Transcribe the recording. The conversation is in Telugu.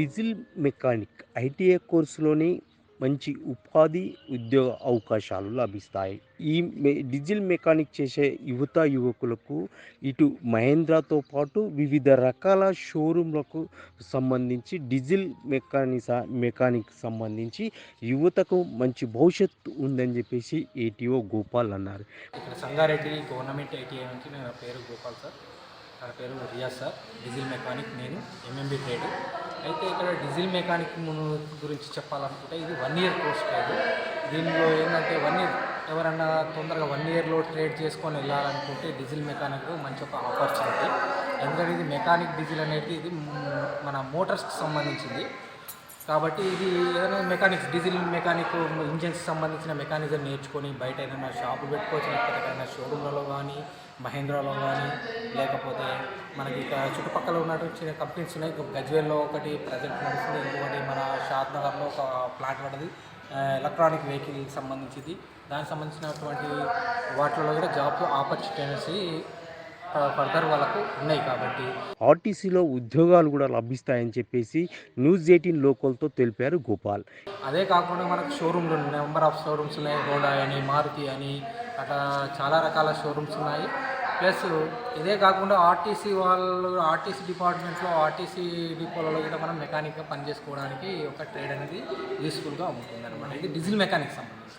డీజిల్ మెకానిక్ ఐటీఐ కోర్సులోని మంచి ఉపాధి ఉద్యోగ అవకాశాలు లభిస్తాయి. ఈ మె డీజిల్ మెకానిక్ చేసే యువత యువకులకు ఇటు మహేంద్రతో పాటు వివిధ రకాల షోరూంలకు సంబంధించి డీజిల్ మెకానిస మెకానిక్ సంబంధించి యువతకు మంచి భవిష్యత్తు ఉందని చెప్పేసి ఏటీఓ గోపాల్ అన్నారు. ఇక్కడ సంగారెడ్డి గవర్నమెంట్ ఐటీఐ నుంచి నా పేరు గోపాల్ సార్. నా పేరు రియాజ్ సార్. డీజిల్ మెకానిక్ నేను ఎంఎంబి ట్రేడ్ అయితే ఇక్కడ డీజిల్ మెకానిక్ గురించి చెప్పాలనుకుంటే ఇది వన్ ఇయర్ కోర్స్ కాదు. దీనిలో ఏంటంటే వన్ ఇయర్ ఎవరన్నా తొందరగా వన్ ఇయర్లో ట్రేడ్ చేసుకొని వెళ్ళాలనుకుంటే డీజిల్ మెకానిక్ మంచి ఒక ఆపర్చునిటీ ఎందుకంటే ఇది మెకానిక్ డీజిల్ అనేది ఇది మన మోటార్స్కి సంబంధించింది. కాబట్టి ఇది ఏదైనా మెకానిక్స్ డీజిల్ మెకానిక్ ఇంజన్స్ సంబంధించిన మెకానిజం నేర్చుకొని బయట ఏదైనా షాపు పెట్టుకోవచ్చు లేకపోతే ఎక్కడైనా షోరూమ్లలో కానీ మహేంద్రాలో కానీ లేకపోతే మనకి ఇక్కడ చుట్టుపక్కల ఉన్నటువంటి కంపెనీస్ ఉన్నాయి. గజ్వేల్లో ఒకటి ప్రజెంట్ నడుస్తుంది. ఇంకొకటి మన షాద్ నగర్లో ఒక ప్లాంట్ పడ్డది ఎలక్ట్రానిక్ వెహికల్ సంబంధించింది. దానికి సంబంధించినటువంటి వాటిలో కూడా జాబ్ ఆపర్చునిటీస్ ఫర్దర్ వాళ్ళకు ఉన్నాయి కాబట్టి. ఆర్టీసీలో ఉద్యోగాలు కూడా లభిస్తాయని చెప్పేసి న్యూస్ ఎయిటీన్ లోకల్తో తెలిపారు గోపాల్. అదే కాకుండా మనకు షోరూమ్లు నెంబర్ ఆఫ్ షోరూమ్స్ ఉన్నాయి. హోండా అని మారుతి అని అట్లా చాలా రకాల షోరూమ్స్ ఉన్నాయి. ప్లస్ ఇదే కాకుండా ఆర్టీసీ వాళ్ళు ఆర్టీసీ డిపార్ట్మెంట్లో ఆర్టీసీ డిపోలలో కూడా మనం మెకానిక్గా పనిచేసుకోవడానికి ఒక ట్రేడ్ అనేది యూస్ఫుల్గా ఉంటుంది అనమాట ఇది డీజిల్ మెకానిక్ సంబంధించి.